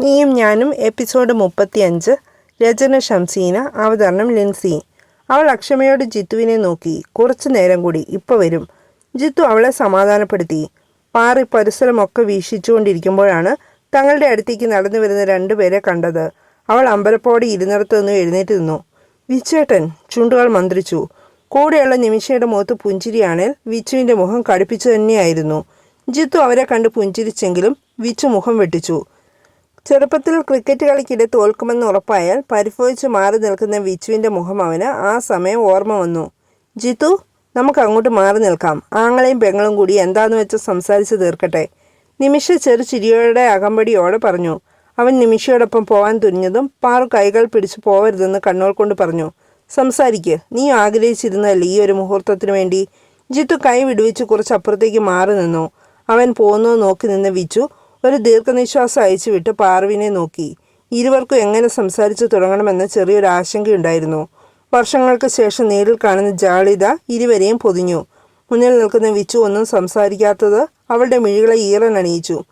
നീയും ഞാനും എപ്പിസോഡ് മുപ്പത്തിയഞ്ച് രചന ഷംസീന അവതരണം ലിൻസി. അവൾ അക്ഷമയോട് ജിത്തുവിനെ നോക്കി. കുറച്ചു നേരം കൂടി. ഇപ്പോൾ വരും. ജിത്തു അവളെ സമാധാനപ്പെടുത്തി. പാറി പരിസരമൊക്കെ വീക്ഷിച്ചുകൊണ്ടിരിക്കുമ്പോഴാണ് തങ്ങളുടെ അടുത്തേക്ക് നടന്നു വരുന്ന രണ്ടുപേരെ കണ്ടത്. അവൾ അമ്പലപ്പോടെ ഇരുന്നിടത്തു നിന്ന് എഴുന്നേറ്റ് നിന്നു. വിച്ചേട്ടൻ ചുണ്ടുകൾ മന്ത്രിച്ചു. കൂടെയുള്ള നിമിഷയുടെ മുഖത്ത് പുഞ്ചിരിയാണേൽ വിച്ചുവിന്റെ മുഖം കടുപ്പിച്ചു തന്നെയായിരുന്നു. ജിത്തു അവരെ കണ്ട് പുഞ്ചിരിച്ചെങ്കിലും വിച്ചു മുഖം വെട്ടിച്ചു. ചെറുപ്പത്തിൽ ക്രിക്കറ്റ് കളിക്കിടെ തോൽക്കുമെന്ന് ഉറപ്പായാൽ പരിഭവിച്ച് മാറി നിൽക്കുന്ന വിച്ചുവിന്റെ മുഖം അവന് ആ സമയം ഓർമ്മ വന്നു. ജിത്തു നമുക്ക് അങ്ങോട്ട് മാറി നിൽക്കാം. ആങ്ങളെയും പെങ്ങളും കൂടി എന്താന്ന് വെച്ച് സംസാരിച്ച് തീർക്കട്ടെ. നിമിഷ ചെറു ചിരിയോടെ അകമ്പടിയോടെ പറഞ്ഞു. അവൻ നിമിഷയോടൊപ്പം പോവാൻ തുനിഞ്ഞതും പാറു കൈകൾ പിടിച്ച് പോവരുതെന്ന് കണ്ണോൾ കൊണ്ട് പറഞ്ഞു. സംസാരിക്ക്. നീ ആഗ്രഹിച്ചിരുന്നല്ലേ ഈ ഒരു മുഹൂർത്തത്തിന് വേണ്ടി. ജിത്തു കൈ വിടുവിച്ച് കുറച്ചപ്പുറത്തേക്ക് മാറി നിന്നു. അവൻ പോകുന്നത് നോക്കി നിന്ന് വിച്ചു ഒരു ദീർഘനിശ്വാസം അയച്ചുവിട്ട് പാർവിനെ നോക്കി. ഇരുവർക്കും എങ്ങനെ സംസാരിച്ചു തുടങ്ങണമെന്ന് ചെറിയൊരു ആശങ്കയുണ്ടായിരുന്നു. വർഷങ്ങൾക്ക് ശേഷം നേരിൽ കാണുന്ന ജാളിത ഇരുവരെയും പൊതിഞ്ഞു. മുന്നിൽ നിൽക്കുന്ന വിച്ചു ഒന്നും സംസാരിക്കാത്തത് അവളുടെ മിഴികളെ ഈറൻ അണിയിച്ചു.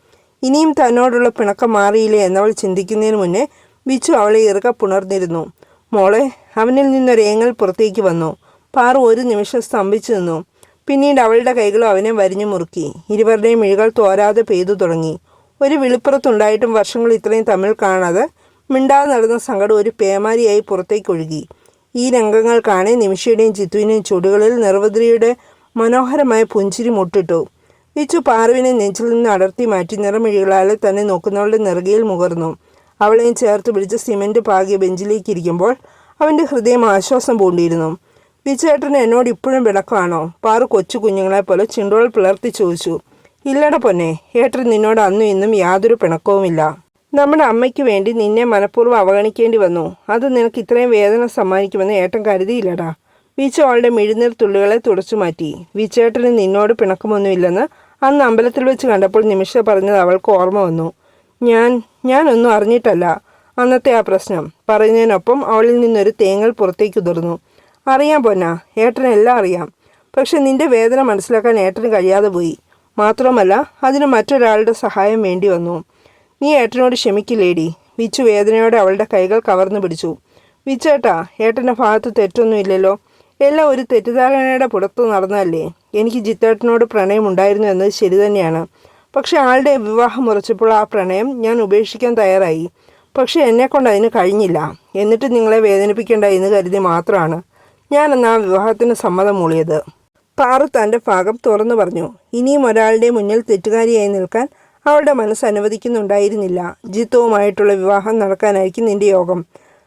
ഇനിയും തന്നോടുള്ള പിണക്കം മാറിയില്ലേ എന്നവൾ ചിന്തിക്കുന്നതിന് മുന്നേ വിച്ചു അവളെ ഇറുക പുണർന്നിരുന്നു. മോളെ അവനിൽ നിന്നൊരേങ്ങൽ പുറത്തേക്ക് വന്നു. പാറു ഒരു നിമിഷം സ്തംഭിച്ചു നിന്നു. പിന്നീട് അവളുടെ കൈകളും അവനെ വരിഞ്ഞു മുറുക്കി. ഇരുവരുടെയും മിഴികൾ തോരാതെ പെയ്തു തുടങ്ങി. ഒരു വിളിപ്പുറത്തുണ്ടായിട്ടും വർഷങ്ങൾ ഇത്രയും തമ്മിൽ കാണാതെ മിണ്ടാതെ നടന്ന സങ്കടം ഒരു പേമാരിയായി പുറത്തേക്ക് ഒഴുകി. ഈ രംഗങ്ങൾ കാണെ നിമിഷയുടെയും ചിത്തുവിനെയും ചുടുകളിൽ നിർവദ്രിയുടെ മനോഹരമായ പുഞ്ചിരി മുട്ടിട്ടു. വിച്ചു പാറുവിനെ നെഞ്ചിൽ നിന്ന് അടർത്തി മാറ്റി നിറമിഴികളാലെ തന്നെ നോക്കുന്നവളുടെ നെറുകയിൽ മുകർന്നു. അവളെയും ചേർത്ത് പിടിച്ച് സിമന്റ് പാകിയ ബെഞ്ചിലേക്ക് ഇരിക്കുമ്പോൾ അവന്റെ ഹൃദയം ആശ്വാസം പൂണ്ടിയിരുന്നു വിച്ചേട്ടന് എന്നോട് ഇപ്പോഴും വിളക്കാണോ? പാറു കൊച്ചു കുഞ്ഞുങ്ങളെ പോലെ ചിണ്ടോൾ പിളർത്തി ചോദിച്ചു. ഇല്ലട പൊന്നെ ഏട്ടൻ നിന്നോട് അന്നും ഇന്നും യാതൊരു പിണക്കവുമില്ല. നമ്മുടെ അമ്മയ്ക്ക് വേണ്ടി നിന്നെ മനഃപൂർവം അവഗണിക്കേണ്ടി വന്നു. അത് നിനക്ക് ഇത്രയും വേദന സമ്മാനിക്കുമെന്ന് ഏട്ടൻ കരുതിയില്ലടാ. വീച്ചു അവളുടെ മിഴുനീർ തുള്ളികളെ തുടച്ചു മാറ്റി. വീച്ചേട്ടന് നിന്നോട് പിണക്കമൊന്നുമില്ലെന്ന് അന്ന് അമ്പലത്തിൽ വെച്ച് കണ്ടപ്പോൾ നിമിഷ പറഞ്ഞത് അവൾക്ക് ഓർമ്മ വന്നു. ഞാൻ ഞാനൊന്നും അറിഞ്ഞിട്ടല്ല. അന്നത്തെ ആ പ്രശ്നം. പറയുന്നതിനൊപ്പം അവളിൽ നിന്നൊരു തേങ്ങൽ പുറത്തേക്ക് ഉതിർന്നു. അറിയാം പൊന്ന ഏട്ടനെല്ലാം അറിയാം. പക്ഷെ നിന്റെ വേദന മനസ്സിലാക്കാൻ ഏട്ടന് കഴിയാതെ പോയി. മാത്രമല്ല അതിന് മറ്റൊരാളുടെ സഹായം വേണ്ടി വന്നു. നീ ഏട്ടനോട് ക്ഷമിക്കില്ലേടി. വിച്ചു വേദനയോടെ അവളുടെ കൈകൾ കവർന്നു പിടിച്ചു. വിച്ചേട്ടാ ഏട്ടന്റെ ഭാഗത്ത് തെറ്റൊന്നുമില്ലല്ലോ. എല്ലാം ഒരു തെറ്റിദ്ധാരണയുടെ പുറത്ത് നടന്നല്ലേ എനിക്ക് ജിത്തേട്ടനോട് പ്രണയം ഉണ്ടായിരുന്നു എന്നത് ശരി തന്നെയാണ്. പക്ഷെ ആളുടെ വിവാഹം ഉറച്ചപ്പോൾ ആ പ്രണയം ഞാൻ ഉപേക്ഷിക്കാൻ തയ്യാറായി. പക്ഷേ എന്നെക്കൊണ്ട് അതിന് കഴിഞ്ഞില്ല. എന്നിട്ട് നിങ്ങളെ വേദനിപ്പിക്കേണ്ട എന്ന് കരുതി മാത്രമാണ് ആ വിവാഹത്തിന് സമ്മതം മൂളിയത്. പാറു തന്റെ ഭാഗം തുറന്നു പറഞ്ഞു. ഇനിയും ഒരാളുടെ മുന്നിൽ തെറ്റുകാരിയായി നിൽക്കാൻ അവളുടെ മനസ്സ് അനുവദിക്കുന്നുണ്ടായിരുന്നില്ല. ജിത്തുവുമായിട്ടുള്ള വിവാഹം നടക്കാനായിരിക്കും നിന്റെ യോഗം.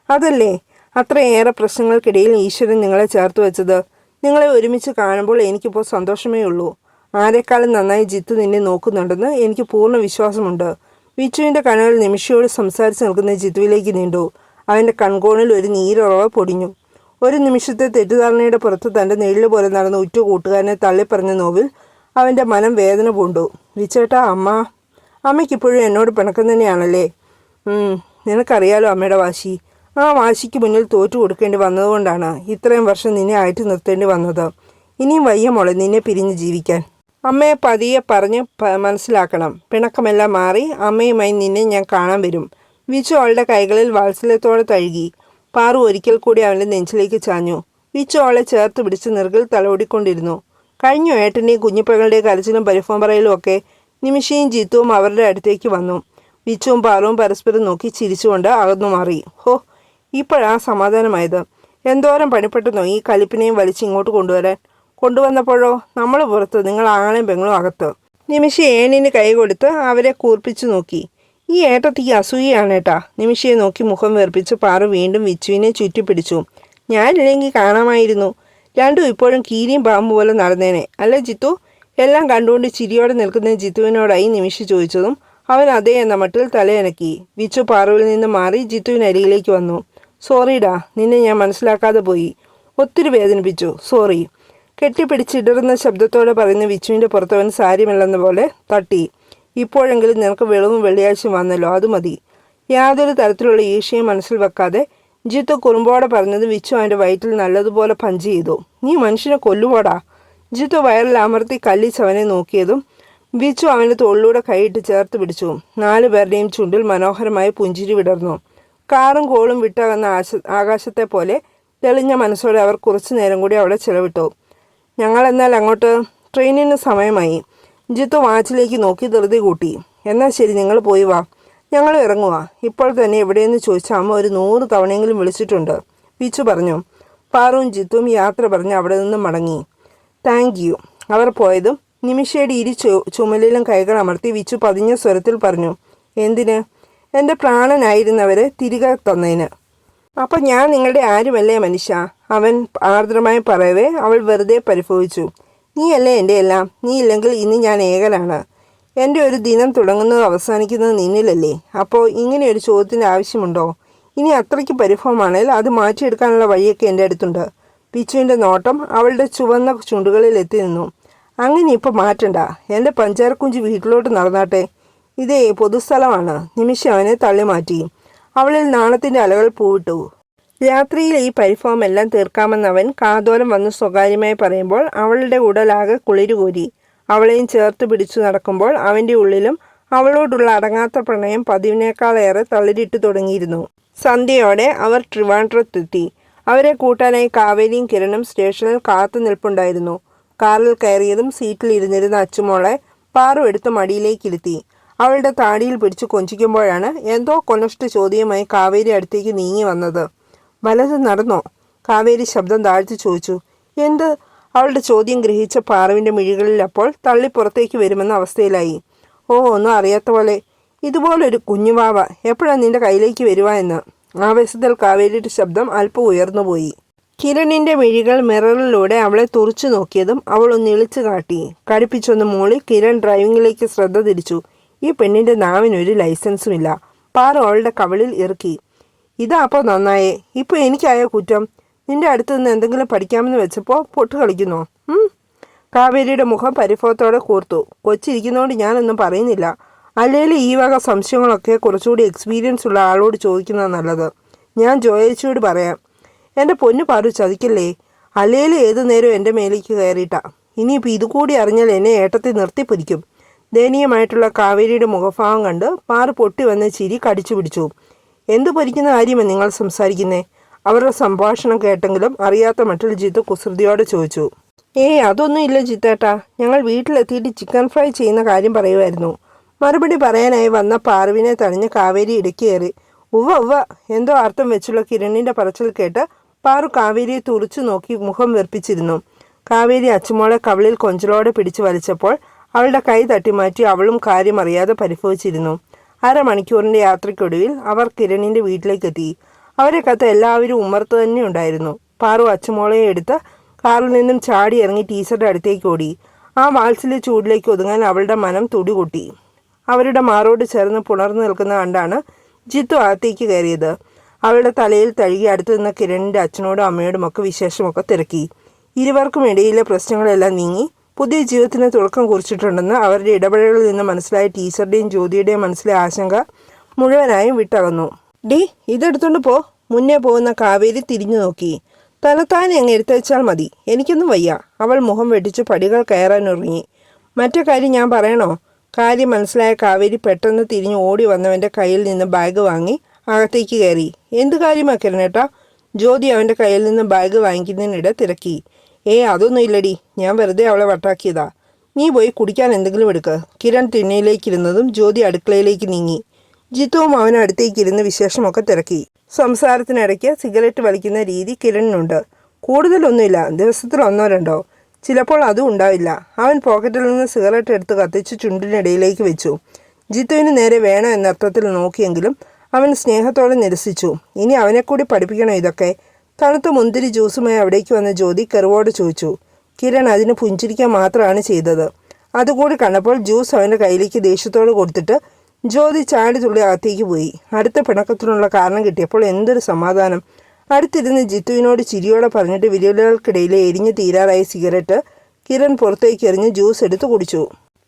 അതല്ലേ? അത്രയേറെ പ്രശ്നങ്ങൾക്കിടയിൽ ഈശ്വരൻ നിങ്ങളെ ചേർത്ത് വെച്ചത്. നിങ്ങളെ ഒരുമിച്ച് കാണുമ്പോൾ എനിക്കിപ്പോൾ സന്തോഷമേ ഉള്ളൂ. ആരെക്കാളും നന്നായി ജിത്തു നിന്നെ നോക്കുന്നുണ്ടെന്ന് എനിക്ക് പൂർണ വിശ്വാസമുണ്ട്. വിച്ചുവിന്റെ കണ്ണുകൾ നിമിഷയോട് സംസാരിച്ച് നിൽക്കുന്ന ജിത്തുവിലേക്ക് നീണ്ടു. അവന്റെ കൺകോണിൽ ഒരു നീരുറവ് പൊടിഞ്ഞു. ഒരു നിമിഷത്തെ തെറ്റിദ്ധാരണയുടെ പുറത്ത് തന്റെ നെല്ല് പോലെ നടന്ന ഉറ്റ കൂട്ടുകാരനെ തള്ളിപ്പറഞ്ഞ നോവിൽ അവന്റെ മനം വേദന പൂണ്ടു. വിച്ചേട്ടാ അമ്മ അമ്മയ്ക്കിപ്പോഴും എന്നോട് പിണക്കം തന്നെയാണല്ലേ? നിനക്കറിയാലോ അമ്മയുടെ വാശി. ആ വാശിക്ക് മുന്നിൽ തോറ്റു കൊടുക്കേണ്ടി വന്നതുകൊണ്ടാണ് ഇത്രയും വർഷം നിന്നെ ആയിട്ട് നിർത്തേണ്ടി വന്നത്. ഇനിയും വയ്യ മോളെ നിന്നെ പിരിഞ്ഞ് ജീവിക്കാൻ. അമ്മയെ പതിയെ പറഞ്ഞ് മനസ്സിലാക്കണം. പിണക്കമെല്ലാം മാറി അമ്മയുമായി നിന്നെ ഞാൻ കാണാൻ വരും. വിച്ചു അവളുടെ കൈകളിൽ വാത്സല്യത്തോടെ തഴുകി. പാറു ഒരിക്കൽ കൂടി അവന്റെ നെഞ്ചിലേക്ക് ചാഞ്ഞു. വിച്ചു അവളെ ചേർത്ത് പിടിച്ച് നിറകിൽ തലോടിക്കൊണ്ടിരുന്നു. കഴിഞ്ഞു ഏട്ടനെയും കുഞ്ഞിപ്പകളുടെ കരച്ചിലും പരിഭവം പറയലും ഒക്കെ നിമിഷയും ജീത്തുവും അവരുടെ അടുത്തേക്ക് വന്നു. വിച്ചുവും പാറുവും പരസ്പരം നോക്കി ചിരിച്ചുകൊണ്ട് അകന്നു മാറി. ഹോ ഇപ്പോഴാ സമാധാനമായത്. എന്തോരം പണിപ്പെട്ടെന്നോ ഈ കലിപ്പിനെയും വലിച്ച് ഇങ്ങോട്ട് കൊണ്ടുവരാൻ? കൊണ്ടുവന്നപ്പോഴോ? നമ്മൾ പുറത്ത് നിങ്ങൾ ആങ്ങളെയും പെങ്ങളും അകത്ത്. നിമിഷ ഏണിന് കൈ കൊടുത്ത് അവരെ കൂർപ്പിച്ചു നോക്കി. ഈ ഏട്ടത്തിക്ക് അസൂയാണ് ഏട്ടാ നിമിഷയെ നോക്കി മുഖം വേർപ്പിച്ച് പാറു വീണ്ടും വിച്ചുവിനെ ചുറ്റിപ്പിടിച്ചു. ഞാനില്ലെങ്കിൽ കാണാമായിരുന്നു. രണ്ടും ഇപ്പോഴും കീരിയും പാമ്പ് പോലെ നടന്നേനെ. അല്ല ജിത്തു? എല്ലാം കണ്ടുകൊണ്ട് ചിരിയോടെ നിൽക്കുന്ന ജിത്തുവിനോടായി നിമിഷ ചോദിച്ചതും അവൻ അതേ എന്ന മട്ടിൽ തലയനക്കി. വിച്ചു പാറുവിൽ നിന്ന് മാറി ജിത്തുവിനരികിലേക്ക് വന്നു. സോറിടാ നിന്നെ ഞാൻ മനസ്സിലാക്കാതെ പോയി. ഒത്തിരി വേദനിപ്പിച്ചു. സോറി. കെട്ടിപ്പിടിച്ചിടറുന്ന ശബ്ദത്തോടെ പറയുന്ന വിച്ചുവിന്റെ പുറത്തവൻ സാരിമില്ലെന്ന പോലെ തട്ടി. ഇപ്പോഴെങ്കിലും നിനക്ക് വെളവും വെള്ളിയാഴ്ചയും വന്നല്ലോ അത് മതി. യാതൊരു തരത്തിലുള്ള ഈശയും മനസ്സിൽ വെക്കാതെ ജിത്തു കുറുമ്പോടെ പറഞ്ഞത് വിച്ചു അവന്റെ വയറ്റിൽ നല്ലതുപോലെ പഞ്ച് ചെയ്തു. നീ മനുഷ്യനെ കൊല്ലുപോടാ ജിത്തു വയറിൽ അമർത്തി കല്ലിച്ചവനെ നോക്കിയതും വിച്ചു അവന്റെ തോളിലൂടെ കൈയിട്ട് ചേർത്ത് പിടിച്ചു. നാലു പേരുടെയും ചുണ്ടിൽ മനോഹരമായ പുഞ്ചിരി വിടർന്നു. കാറും കോളും വിട്ടകന്ന ആശ ആകാശത്തെ പോലെ തെളിഞ്ഞ മനസ്സോടെ അവർ കുറച്ചു നേരം കൂടി അവിടെ ചിലവിട്ടു. ഞങ്ങൾ എന്നാൽ അങ്ങോട്ട്? ട്രെയിനിന് സമയമായി. ജിത്തു വാച്ചിലേക്ക് നോക്കി ധൃതി കൂട്ടി. എന്നാൽ ശരി നിങ്ങൾ പോയി വാ. ഞങ്ങൾ ഇറങ്ങുക ഇപ്പോൾ തന്നെ എവിടെയെന്ന് ചോദിച്ച അമ്മ ഒരു നൂറ് തവണയെങ്കിലും വിളിച്ചിട്ടുണ്ട്. വിച്ചു പറഞ്ഞു. പാറുവും ജിത്തും യാത്ര പറഞ്ഞ് അവിടെ നിന്ന് മടങ്ങി. Thank you. അവർ പോയതും നിമിഷയുടെ ഇരു ചു ചുമലിലും കൈകൾ അമർത്തി വിച്ചു പതിഞ്ഞ സ്വരത്തിൽ പറഞ്ഞു. എന്തിന്? എന്റെ പ്രാണനായിരുന്നവരെ തിരികെ തന്നതിന് അപ്പം ഞാൻ നിങ്ങളുടെ ആരുമല്ലേ മനുഷ്യ? അവൻ ആർദ്രമായി പറയവേ അവൾ വെറുതെ പരിഭവിച്ചു. നീയല്ലേ എന്റെ എല്ലാം? നീ ഇല്ലെങ്കിൽ ഇന്ന് ഞാൻ ഏകനാണ്. എന്റെ ഒരു ദിനം തുടങ്ങുന്നത് അവസാനിക്കുന്നത് നിന്നിലല്ലേ? അപ്പോൾ ഇങ്ങനെ ഒരു ചോദ്യത്തിന്റെ ആവശ്യമുണ്ടോ? ഇനി അത്രയ്ക്ക് പരിഭവമാണെങ്കിൽ അത് മാറ്റിയെടുക്കാനുള്ള വഴിയൊക്കെ എന്റെ അടുത്തുണ്ട്. പിച്ചുവിന്റെ നോട്ടം അവളുടെ ചുവന്ന ചുണ്ടുകളിൽ എത്തി നിന്നു. അങ്ങനെ ഇപ്പോൾ മാറ്റണ്ട. എന്റെ പഞ്ചാരക്കുഞ്ചി വീട്ടിലോട്ട് നടന്നാട്ടെ. ഇതേ പൊതുസ്ഥലമാണ്. നിമിഷം അവനെ തള്ളി മാറ്റി. അവളിൽ നാണത്തിന്റെ അലകൾ പൂവിട്ടു. രാത്രിയിൽ ഈ പരിഭവം എല്ലാം തീർക്കാമെന്നവൻ കാതോരം വന്ന് സ്വകാര്യമായി പറയുമ്പോൾ അവളുടെ ഉടലാകെ കുളിരുകൂരി. അവളെയും ചേർത്ത് പിടിച്ചു നടക്കുമ്പോൾ അവന്റെ ഉള്ളിലും അവളോടുള്ള അടങ്ങാത്ത പ്രണയം പതിവിനേക്കാളേറെ തളിരിട്ട് തുടങ്ങിയിരുന്നു. സന്ധ്യയോടെ അവർ ട്രിവാൻഡ്രത്തെത്തി. അവരെ കൂട്ടാനായി കാവേരിയും കിരണും സ്റ്റേഷനിൽ കാത്തു നിൽപ്പുണ്ടായിരുന്നു. കാറിൽ കയറിയതും സീറ്റിൽ ഇരുന്നിരുന്ന അച്ചുമോളെ പാറു എടുത്ത് മടിയിലേക്കിരുത്തി. അവളുടെ താടിയിൽ പിടിച്ചു കൊഞ്ചിക്കുമ്പോഴാണ് എന്തോ കൊനഷ്ട ചോദ്യമായി കാവേരി അടുത്തേക്ക് നീങ്ങി വന്നത്. വലത് നടന്നോ? കാവേരി ശബ്ദം താഴ്ത്തി ചോദിച്ചു. എന്ത്? അവളുടെ ചോദ്യം ഗ്രഹിച്ച പാറവിന്റെ മിഴികളിൽ അപ്പോൾ തള്ളി പുറത്തേക്ക് വരുമെന്ന അവസ്ഥയിലായി. ഓ ഒന്നും അറിയാത്ത പോലെ. ഇതുപോലൊരു കുഞ്ഞുവാവ എപ്പോഴാണ് നിന്റെ കയ്യിലേക്ക് വരുക എന്ന്. ആവേശത്തിൽ കാവേരിയുടെ ശബ്ദം അല്പം ഉയർന്നുപോയി കിരണിന്റെ മിഴികൾ മിററിലൂടെ അവളെ തുറച്ചു നോക്കിയതും അവൾ ഒന്ന് ഇളിച്ചു കാട്ടി. കടുപ്പിച്ചൊന്ന് മൂളി കിരൺ ഡ്രൈവിംഗിലേക്ക് ശ്രദ്ധ തിരിച്ചു. ഈ പെണ്ണിന്റെ നാവിനൊരു ലൈസൻസും ഇല്ല. പാറ അവളുടെ കവളിൽ ഇറക്കി. ഇതാ അപ്പോൾ നന്നായി. ഇപ്പോൾ എനിക്കായ കുറ്റം. നിന്റെ അടുത്ത് നിന്ന് എന്തെങ്കിലും പഠിക്കാമെന്ന് വെച്ചപ്പോൾ പൊട്ട് കളിക്കുന്നോ. കാവേരിയുടെ മുഖം പരിഭവത്തോടെ കൂർത്തു. കൊച്ചിരിക്കുന്നതുകൊണ്ട് ഞാനൊന്നും പറയുന്നില്ല. അല്ലെങ്കിൽ ഈ വക സംശയങ്ങളൊക്കെ കുറച്ചുകൂടി എക്സ്പീരിയൻസ് ഉള്ള ആളോട് ചോദിക്കുന്നത് നല്ലത്. ഞാൻ ജോയേച്ചിയോട് പറയാം. എന്റെ പൊന്നു പാറു ചതിക്കല്ലേ? അല്ലെങ്കിൽ ഏത് നേരവും എന്റെ മേലേക്ക് കയറിയിട്ടാ. ഇനിയിപ്പോൾ ഇതുകൂടി അറിഞ്ഞാൽ എന്നെ ഏട്ടത്തിൽ നിർത്തിപ്പൊരിക്കും ദയനീയമായിട്ടുള്ള കാവേരിയുടെ മുഖഭാവം കണ്ട് പാറു പൊട്ടി വന്ന ചിരി കടിച്ചു പിടിച്ചു. എന്ത് പൊരിക്കുന്ന കാര്യമാണ് നിങ്ങൾ സംസാരിക്കുന്നേ? അവരുടെ സംഭാഷണം കേട്ടെങ്കിലും അറിയാത്ത മറ്റൊരു ജിത്ത് കുസൃതിയോടെ ചോദിച്ചു. ഏയ് അതൊന്നും ഇല്ല ജിത്തേട്ടാ. ഞങ്ങൾ വീട്ടിലെത്തിയിട്ട് ചിക്കൻ ഫ്രൈ ചെയ്യുന്ന കാര്യം പറയുമായിരുന്നു മറുപടി പറയാനായി വന്ന പാർവിനെ തടഞ്ഞ് കാവേരി ഇടയ്ക്ക് കയറി. ഉവ്വ ഉവ്വ എന്തോ അർത്ഥം വെച്ചുള്ള കിരണിന്റെ പറച്ചിൽ കേട്ട് പാറു കാവേരിയെ തുറച്ചു നോക്കി മുഖം വെറുപ്പിച്ചിരുന്നു. കാവേരി അച്ചുമോളെ കവളിൽ കൊഞ്ചലോടെ പിടിച്ചു വലിച്ചപ്പോൾ അവളുടെ കൈ തട്ടിമാറ്റി അവളും കാര്യം അറിയാതെ പരിഭവിച്ചിരുന്നു. അരമണിക്കൂറിന്റെ യാത്രയ്ക്കൊടുവിൽ അവർ കിരണിന്റെ വീട്ടിലേക്കെത്തി. അവരെ കത്ത് എല്ലാവരും ഉമ്മർത്ത് തന്നെ ഉണ്ടായിരുന്നു. പാറു അച്ചുമോളയെ എടുത്ത് കാറിൽ നിന്നും ചാടി ഇറങ്ങി ടീച്ചറുടെ അടുത്തേക്ക് ഓടി. ആ വാത്സല്യ ചൂടിലേക്ക് ഒതുങ്ങാൻ അവളുടെ മനം തുടികൊട്ടി. അവരുടെ മാറോട് ചേർന്ന് പുണർന്നു നിൽക്കുന്ന കണ്ടാണ് ജിത്തു അകത്തേക്ക് കയറിയത്. അവളുടെ തലയിൽ തഴുകി അടുത്തു നിന്ന കിരണിന്റെ അച്ഛനോടും അമ്മയോടും ഒക്കെ വിശേഷമൊക്കെ തിരക്കി. ഇരുവർക്കും ഇടയിലെ പ്രശ്നങ്ങളെല്ലാം നീങ്ങി പുതിയ ജീവിതത്തിന് തുടക്കം കുറിച്ചിട്ടുണ്ടെന്ന് അവരുടെ ഇടപെടലുകളിൽ നിന്ന് മനസ്സിലായ ടീച്ചറുടെയും ജ്യോതിയുടെയും മനസ്സിലെ ആശങ്ക മുഴുവനായും വിട്ടകന്നു. ഡി ഇതെടുത്തോണ്ട് പോ. മുന്നേ പോകുന്ന കാവേരി തിരിഞ്ഞു നോക്കി. തലത്താനെ അങ്ങ് എടുത്തുവെച്ചാൽ മതി. എനിക്കൊന്നും വയ്യ. അവൾ മുഖം വെട്ടിച്ച് പടികൾ കയറാൻ ഒരുങ്ങി. മറ്റേ കാര്യം ഞാൻ പറയണോ? കാര്യം മനസ്സിലായ കാവേരി പെട്ടെന്ന് തിരിഞ്ഞ് ഓടി വന്നവന്റെ കയ്യിൽ നിന്ന് ബാഗ് വാങ്ങി അകത്തേക്ക് കയറി. എന്ത് കാര്യമാക്കരുന്നേട്ടാ ജ്യോതി അവന്റെ കയ്യിൽ നിന്ന് ബാഗ് വാങ്ങിക്കുന്നതിനിടെ തിരക്കി. ഏ അതൊന്നും ഇല്ലടി. ഞാൻ വെറുതെ അവളെ വട്ടാക്കിയതാ. നീ പോയി കുടിക്കാൻ എന്തെങ്കിലും എടുക്ക്. കിരൺ തിണ്ണയിലേക്കിരുന്നതും ജ്യോതി അടുക്കളയിലേക്ക് നീങ്ങി. ജിത്തുവും അവൻ അടുത്തേക്ക് ഇരുന്ന് വിശേഷമൊക്കെ തിരക്കി. സംസാരത്തിനിടയ്ക്ക് സിഗരറ്റ് വലിക്കുന്ന രീതി കിരണിനുണ്ട്. കൂടുതലൊന്നുമില്ല. ദിവസത്തിൽ ഒന്നോ രണ്ടോ. ചിലപ്പോൾ അതും ഉണ്ടാവില്ല. അവൻ പോക്കറ്റിൽ നിന്ന് സിഗരറ്റ് എടുത്ത് കത്തിച്ച് ചുണ്ടിനിടയിലേക്ക് വെച്ചു. ജിത്തുവിന് നേരെ വേണോ എന്ന അർത്ഥത്തിൽ നോക്കിയെങ്കിലും അവൻ സ്നേഹത്തോടെ നിരസിച്ചു. ഇനി അവനെക്കൂടി കൂടി പഠിപ്പിക്കണോ ഇതൊക്കെ? തണുത്ത മുന്തിരി ജ്യൂസുമായി അവിടേക്ക് വന്ന ജ്യോതി കെറുവോട് ചോദിച്ചു കിരൺ അതിന് പുഞ്ചിരിക്കാൻ മാത്രമാണ് ചെയ്തത്. അതുകൂടി കണ്ടപ്പോൾ ജ്യൂസ് അവന്റെ കയ്യിലേക്ക് ദേഷ്യത്തോട് കൊടുത്തിട്ട് ജ്യോതി ചാടി തുള്ളി അകത്തേക്ക് പോയി. അടുത്ത പിണക്കത്തിനുള്ള കാരണം കിട്ടിയപ്പോൾ എന്തൊരു സമാധാനം. അടുത്തിരുന്ന് ജിത്തുവിനോട് ചിരിയോടെ പറഞ്ഞിട്ട് വിരലുകൾക്കിടയിലെ എരിഞ്ഞു തീരാറായ സിഗരറ്റ് കിരൺ പുറത്തേക്ക് എറിഞ്ഞ് ജ്യൂസ് എടുത്ത് കുടിച്ചു.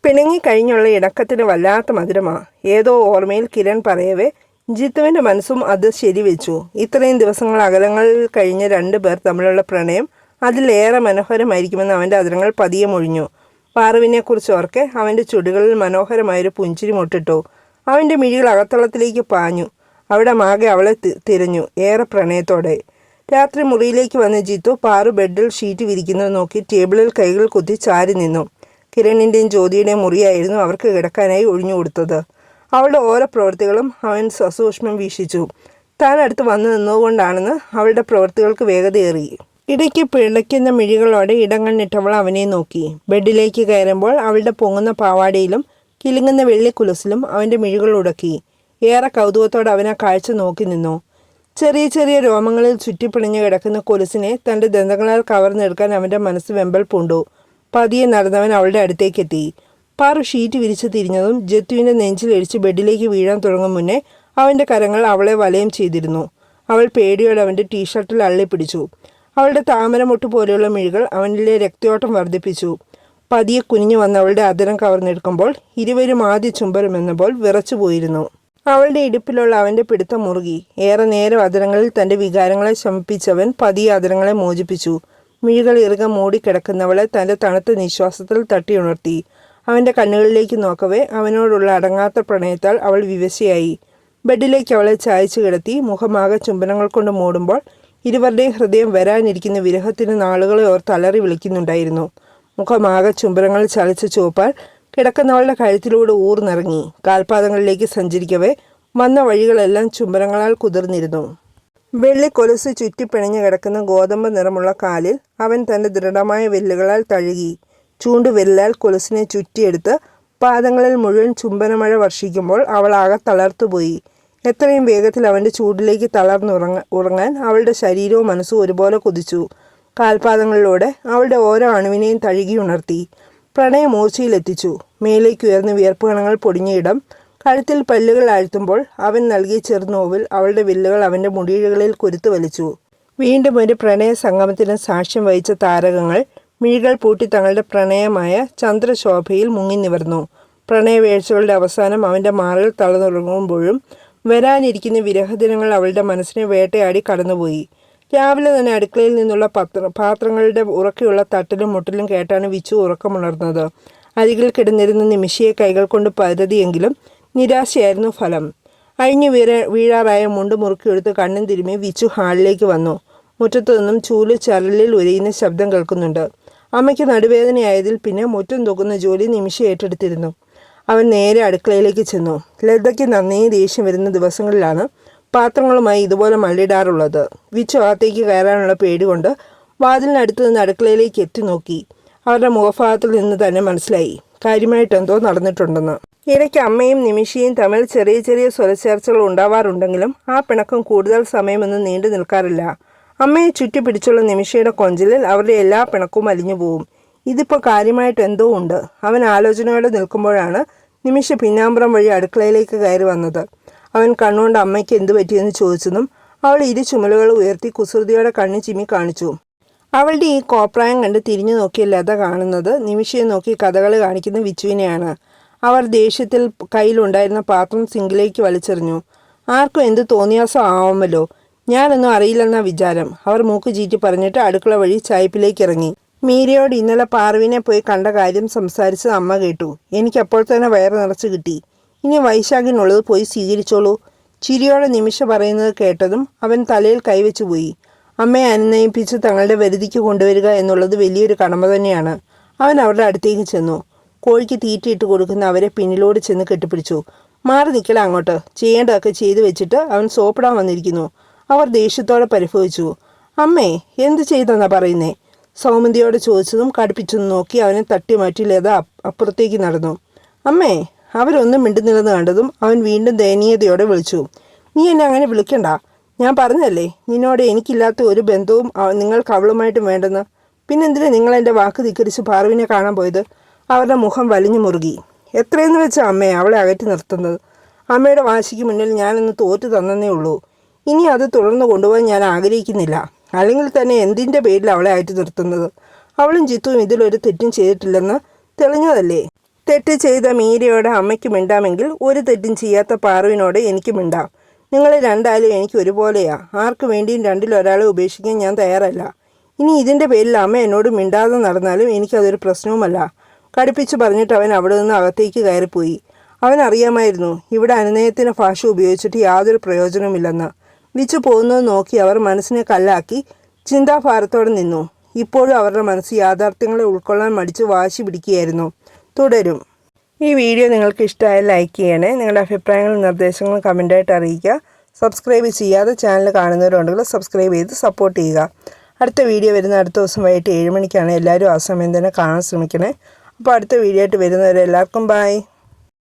പിണങ്ങി കഴിഞ്ഞുള്ള ഇണക്കത്തിന് വല്ലാത്ത മധുരമാ. ഏതോ ഓർമ്മയിൽ കിരൺ പറയവേ ജിത്തുവിന്റെ മനസ്സും അത് ശരിവെച്ചു. ഇത്രയും ദിവസങ്ങൾ അകലങ്ങൾ കഴിഞ്ഞ രണ്ട് പേർ തമ്മിലുള്ള പ്രണയം അതിലേറെ മനോഹരമായിരിക്കുമെന്ന് അവന്റെ അതിരങ്ങൾ പതിയെ മൊഴിഞ്ഞു. പാറുവിനെക്കുറിച്ച് ഓർക്കെ അവന്റെ ചുടുകളിൽ മനോഹരമായൊരു പുഞ്ചിരി മുട്ടിട്ടു. അവന്റെ മിഴികൾ അകത്തളത്തിലേക്ക് പാഞ്ഞു. അവിടെ മാകെ അവളെ തിരഞ്ഞു ഏറെ പ്രണയത്തോടെ. രാത്രി മുറിയിലേക്ക് വന്ന ജിത്തു പാറു ബെഡിൽ ഷീറ്റ് വിരിക്കുന്നത് നോക്കി ടേബിളിൽ കൈകൾ കുത്തി ചാരി നിന്നു. കിരണിന്റെയും ജ്യോതിയുടെയും മുറിയായിരുന്നു അവർക്ക് കിടക്കാനായി ഒഴിഞ്ഞു കൊടുത്തത് അവളുടെ ഓരോ പ്രവൃത്തികളും അവൻ സസൂക്ഷ്മം വീക്ഷിച്ചു. താൻ അടുത്ത് വന്നു നിന്നതുകൊണ്ടാണെന്ന് അവളുടെ പ്രവൃത്തികൾക്ക് വേഗതയേറി. ഇടയ്ക്ക് പിടയ്ക്കുന്ന മിഴികളോടെ ഇടങ്ങണ്ണിട്ടവൾ അവനെ നോക്കി. ബെഡിലേക്ക് കയറുമ്പോൾ അവളുടെ പൊങ്ങുന്ന പാവാടയിലും കിലുങ്ങുന്ന വെള്ളിക്കുലസിലും അവന്റെ മിഴികൾ ഉടക്കി. ഏറെ കൗതുകത്തോടെ അവനെ കാഴ്ച നോക്കി നിന്നു. ചെറിയ ചെറിയ രോമങ്ങളിൽ ചുറ്റിപ്പിണിഞ്ഞു കിടക്കുന്ന കൊലുസിനെ തന്റെ ദന്തങ്ങളാൽ കവർന്നെടുക്കാൻ അവന്റെ മനസ്സ് വെമ്പൽ പൂണ്ടു. പതിയെ നടന്നവൻ അവളുടെ അടുത്തേക്കെത്തി. പാറു ഷീറ്റ് വിരിച്ച് തിരിഞ്ഞതും ജത്തുവിന്റെ നെഞ്ചിലിടിച്ച് ബെഡിലേക്ക് വീഴാൻ തുടങ്ങും മുന്നേ അവന്റെ കരങ്ങൾ അവളെ വലയം ചെയ്തിരുന്നു. അവൾ പേടിയോടെ അവന്റെ ടീഷർട്ടിൽ അള്ളിപ്പിടിച്ചു അവളുടെ താമരമൊട്ട് പോലെയുള്ള മിഴികൾ അവനിലെ രക്തയോട്ടം വർദ്ധിപ്പിച്ചു. പതിയെ കുനിഞ്ഞു വന്ന അവളുടെ അതിരം കവർന്നെടുക്കുമ്പോൾ ഇരുവരും ആദ്യ ചുംബരമെന്നപ്പോൾ വിറച്ചു പോയിരുന്നു. അവളുടെ ഇടുപ്പിലുള്ള അവന്റെ പിടുത്തം മുറുകി. ഏറെ നേരം അതിരങ്ങളിൽ തന്റെ വികാരങ്ങളെ ശമിപ്പിച്ചവൻ പതിയെ അതിരങ്ങളെ മോചിപ്പിച്ചു. മിഴികൾ ഇറുകം മൂടിക്കിടക്കുന്നവളെ തന്റെ തണുത്ത നിശ്വാസത്തിൽ തട്ടിയുണർത്തി. അവന്റെ കണ്ണുകളിലേക്ക് നോക്കവേ അവനോടുള്ള അടങ്ങാത്ത പ്രണയത്താൽ അവൾ വിവശയായി. ബെഡിലേക്ക് അവളെ ചായച്ചു കിടത്തി മുഖമാകെ ചുംബനങ്ങൾ കൊണ്ട് മൂടുമ്പോൾ ഇരുവരുടെയും ഹൃദയം വരാനിരിക്കുന്ന വിരഹത്തിന് നാളുകളെ ഓർത്ത് അലറി വിളിക്കുന്നുണ്ടായിരുന്നു. മുഖമാകെ ചുംബനങ്ങൾ ചലച്ച ചുവപ്പാൽ കിടക്കുന്നവളുടെ കഴുത്തിലൂടെ ഊർന്നിറങ്ങി. കാൽപാദങ്ങളിലേക്ക് സഞ്ചരിക്കവേ വന്ന വഴികളെല്ലാം ചുംബനങ്ങളാൽ കുതിർന്നിരുന്നു. വെള്ളി കൊലുസ് ചുറ്റിപ്പിണഞ്ഞു കിടക്കുന്ന ഗോതമ്പ് നിറമുള്ള കാലിൽ അവൻ തന്റെ ദൃഢമായ വെല്ലുകളാൽ തഴുകി. ചൂണ്ടുവിരലാൽ കൊലുസിനെ ചുറ്റിയെടുത്ത് പാദങ്ങളിൽ മുഴുവൻ ചുംബനമഴ വർഷിക്കുമ്പോൾ അവൾ ആകെ തളർത്തുപോയി. എത്രയും വേഗത്തിൽ അവന്റെ ചൂടിലേക്ക് തളർന്നുറങ്ങ ഉറങ്ങാൻ അവളുടെ ശരീരവും മനസ്സും ഒരുപോലെ കുതിച്ചു. കാൽപാദങ്ങളിലൂടെ അവളുടെ ഓരോ അണുവിനെയും തഴുകി ഉണർത്തി. പ്രണയമൂർച്ചയിലെത്തിച്ചു മേലേക്ക് ഉയർന്ന വിയർപ്പ് കണങ്ങൾ ഇടം കഴുത്തിൽ പല്ലുകൾ ആഴ്ത്തുമ്പോൾ അവൻ നൽകിയ ചെറുനോവിൽ അവളുടെ വില്ലുകൾ അവന്റെ മുടിയിഴകളിൽ കുരുത്തു വലിച്ചു. വീണ്ടും ഒരു പ്രണയ സംഗമത്തിന് സാക്ഷ്യം വഹിച്ച താരകങ്ങൾ മിഴികൾ പൂട്ടി തങ്ങളുടെ പ്രണയമായ ചന്ദ്രശോഭയിൽ മുങ്ങി നിവർന്നു. പ്രണയവേഴ്ചകളുടെ അവസാനം അവന്റെ മാറിൽ തളർന്നുറങ്ങുമ്പോഴും വരാനിരിക്കുന്ന വിരഹദിനങ്ങൾ അവളുടെ മനസ്സിനെ വേട്ടയാടി കടന്നുപോയി. രാവിലെ തന്നെ അടുക്കളയിൽ നിന്നുള്ള പത്ര പാത്രങ്ങളുടെ ഉറക്കെയുള്ള തട്ടിലും മുട്ടിലും കേട്ടാണ് വിച്ചു ഉറക്കമുണർന്നത്. അരികിൽ കിടന്നിരുന്ന നിമിഷയെ കൈകൾ കൊണ്ട് പരതിയെങ്കിലും നിരാശയായിരുന്നു ഫലം. അഴിഞ്ഞു വീര വീഴാറായ മുണ്ട് മുറുക്കിയെടുത്ത് കണ്ണും തിരുമി വിച്ചു ഹാളിലേക്ക് വന്നു. മുറ്റത്തു നിന്നും ചൂൽ ചരലിൽ ഉരയുന്ന ശബ്ദം കേൾക്കുന്നുണ്ട്. അമ്മയ്ക്ക് നടുവേദനയായതിൽ പിന്നെ മുറ്റം തൂക്കുന്ന ജോലി നിമിഷം ഏറ്റെടുത്തിരുന്നു. അവൻ നേരെ അടുക്കളയിലേക്ക് ചെന്നു. ലതയ്ക്ക് നന്നേ ദേഷ്യം വരുന്ന ദിവസങ്ങളിലാണ് പാത്രങ്ങളുമായി ഇതുപോലെ മള്ളിടാറുള്ളത് വിച്ചു അകത്തേക്ക് കയറാനുള്ള പേടി കൊണ്ട് വാതിലിനടുത്ത് നിന്ന് അടുക്കളയിലേക്ക് എത്തി നോക്കി. അവരുടെ മുഖഭാഗത്തിൽ നിന്ന് തന്നെ മനസ്സിലായി. കാര്യമായിട്ട് എന്തോ നടന്നിട്ടുണ്ടെന്ന്. ഇടയ്ക്ക് അമ്മയും നിമിഷയും തമ്മിൽ ചെറിയ ചെറിയ സ്വരച്ചേർച്ചകൾ ഉണ്ടാവാറുണ്ടെങ്കിലും ആ പിണക്കം കൂടുതൽ സമയമൊന്നും നീണ്ടു നിൽക്കാറില്ല. അമ്മയെ ചുറ്റിപ്പിടിച്ചുള്ള നിമിഷയുടെ കൊഞ്ചലിൽ അവരുടെ എല്ലാ പിണക്കും അലിഞ്ഞു പോവും. ഇതിപ്പോൾ കാര്യമായിട്ട് എന്തോ ഉണ്ട്? അവൻ ആലോചനയോടെ നിൽക്കുമ്പോഴാണ് നിമിഷ പിന്നാമ്പുറം വഴി അടുക്കളയിലേക്ക് കയറി വന്നത്. അവൻ കണ്ണുകൊണ്ട് അമ്മയ്ക്ക് എന്തു പറ്റിയെന്ന് ചോദിച്ചതും അവൾ ഇരു ചുമലുകൾ ഉയർത്തി കുസൃതിയോടെ കണ്ണു ചിമ്മി കാണിച്ചു. അവളുടെ ഈ കോപ്രായം കണ്ട് തിരിഞ്ഞു നോക്കിയ ലത കാണുന്നത് നിമിഷയെ നോക്കി കഥകൾ കാണിക്കുന്ന വിച്ചുവിനെയാണ്. അവർ ദേഷ്യത്തിൽ കയ്യിലുണ്ടായിരുന്ന പാത്രം സിങ്കിലേക്ക് വലിച്ചെറിഞ്ഞു. ആർക്കും എന്ത് തോന്നിയാസോ ആവുമല്ലോ. ഞാനൊന്നും അറിയില്ലെന്ന വിചാരം. അവർ മൂക്ക് ചീറ്റി പറഞ്ഞിട്ട് അടുക്കള വഴി ചായപ്പിലേക്ക് ഇറങ്ങി മീരയോട് ഇന്നലെ പാർവിനെ പോയി കണ്ട കാര്യം സംസാരിച്ചത് അമ്മ കേട്ടു. എനിക്കപ്പോൾ തന്നെ വയറ് നിറച്ച് കിട്ടി. ഇനി വൈശാഖിനുള്ളത് പോയി സ്വീകരിച്ചോളൂ. ചിരിയോടെ നിമിഷ പറയുന്നത് കേട്ടതും അവൻ തലയിൽ കൈവച്ചു പോയി. അമ്മയെ അനുനയിപ്പിച്ച് തങ്ങളുടെ വരുതിക്ക് കൊണ്ടുവരിക എന്നുള്ളത് വലിയൊരു കടമ തന്നെയാണ്. അവൻ അവരുടെ അടുത്തേക്ക് ചെന്നു. കോഴിക്ക് തീറ്റയിട്ട് കൊടുക്കുന്ന അവരെ പിന്നിലൂടെ ചെന്ന് കെട്ടിപ്പിടിച്ചു. മാറി നിൽക്കല അങ്ങോട്ട്. ചെയ്യേണ്ടതൊക്കെ ചെയ്തു വെച്ചിട്ട് അവൻ സോപ്പിടാൻ വന്നിരിക്കുന്നു. അവർ ദേഷ്യത്തോടെ പരിഭവിച്ചു. അമ്മേ എന്ത് ചെയ്തെന്നാ പറയുന്നേ? സൗമന്തിയോട് ചോദിച്ചതും കടുപ്പിച്ചതും നോക്കി അവനെ തട്ടി മാറ്റി ലത അപ്പ് അപ്പുറത്തേക്ക് നടന്നു. അമ്മേ അവരൊന്നും മിണ്ടുന്നില്ലെന്ന് കണ്ടതും അവൻ വീണ്ടും ദയനീയതയോടെ വിളിച്ചു. നീ എന്നെ അങ്ങനെ വിളിക്കണ്ട. ഞാൻ പറഞ്ഞല്ലേ നിന്നോട് എനിക്കില്ലാത്ത ഒരു ബന്ധവും നിങ്ങൾക്ക് അവളുമായിട്ടും വേണ്ടെന്ന്. പിന്നെന്തിനാ നിങ്ങൾ എന്റെ വാക്ക് ധിക്കരിച്ച് പാർവിനെ കാണാൻ പോയത്? അവരുടെ മുഖം വലിഞ്ഞു മുറുകി. എത്രയെന്ന് വെച്ചാൽ അമ്മയെ അവളെ അകറ്റി നിർത്തുന്നത്? അമ്മയുടെ വാശിക്ക് മുന്നിൽ ഞാനൊന്ന് തോറ്റു തന്നേ ഉള്ളൂ. ഇനി അത് തുടർന്ന് കൊണ്ടുപോകാൻ ഞാൻ ആഗ്രഹിക്കുന്നില്ല. അല്ലെങ്കിൽ തന്നെ എന്തിന്റെ പേരിൽ അവളെ ആയിട്ട് നിർത്തുന്നത്? അവളും ജിത്തുവും ഇതിലൊരു തെറ്റും ചെയ്തിട്ടില്ലെന്ന് തെളിഞ്ഞതല്ലേ? തെറ്റ് ചെയ്ത മീരയോട് അമ്മയ്ക്ക് മിണ്ടാമെങ്കിൽ ഒരു തെറ്റും ചെയ്യാത്ത പാറുവിനോട് എനിക്ക് മിണ്ടാം. നിങ്ങൾ രണ്ടാലും എനിക്ക് ഒരുപോലെയാ. ആർക്കു വേണ്ടിയും രണ്ടിലൊരാളെ ഉപേക്ഷിക്കാൻ ഞാൻ തയ്യാറല്ല. ഇനി ഇതിന്റെ പേരിൽ അമ്മ എന്നോട് മിണ്ടാതെ നടന്നാലും എനിക്കതൊരു പ്രശ്നവുമല്ല. കടുപ്പിച്ച് പറഞ്ഞിട്ട് അവൻ അവിടെ നിന്ന് അകത്തേക്ക് കയറിപ്പോയി. അവൻ അറിയാമായിരുന്നു ഇവിടെ അനുനയത്തിന് ഭാഷ ഉപയോഗിച്ചിട്ട് യാതൊരു പ്രയോജനവുമില്ലെന്ന്. വിച്ചു പോകുന്നത് നോക്കി അവർ മനസ്സിനെ കല്ലാക്കി ചിന്താഭാരത്തോടെ നിന്നു. ഇപ്പോഴും അവരുടെ മനസ്സ് യാഥാർത്ഥ്യങ്ങളെ ഉൾക്കൊള്ളാൻ മടിച്ച് വാശി പിടിക്കുകയായിരുന്നു. തുടരും. ഈ വീഡിയോ നിങ്ങൾക്ക് ഇഷ്ടമായാൽ ലൈക്ക് ചെയ്യണേ. നിങ്ങളുടെ അഭിപ്രായങ്ങളും നിർദ്ദേശങ്ങളും കമന്റായിട്ട് അറിയിക്കുക. സബ്സ്ക്രൈബ് ചെയ്യാതെ ചാനൽ കാണുന്നവരുണ്ടെങ്കിൽ സബ്സ്ക്രൈബ് ചെയ്ത് സപ്പോർട്ട് ചെയ്യുക. അടുത്ത വീഡിയോ വരുന്ന അടുത്ത ദിവസം വൈകിട്ട് ഏഴ് മണിക്കാണ് എല്ലാവരും ആ സമയം തന്നെ കാണാൻ ശ്രമിക്കണേ. അപ്പോൾ അടുത്ത വീഡിയോ ആയിട്ട് വരുന്നവരെ എല്ലാവർക്കും ബൈ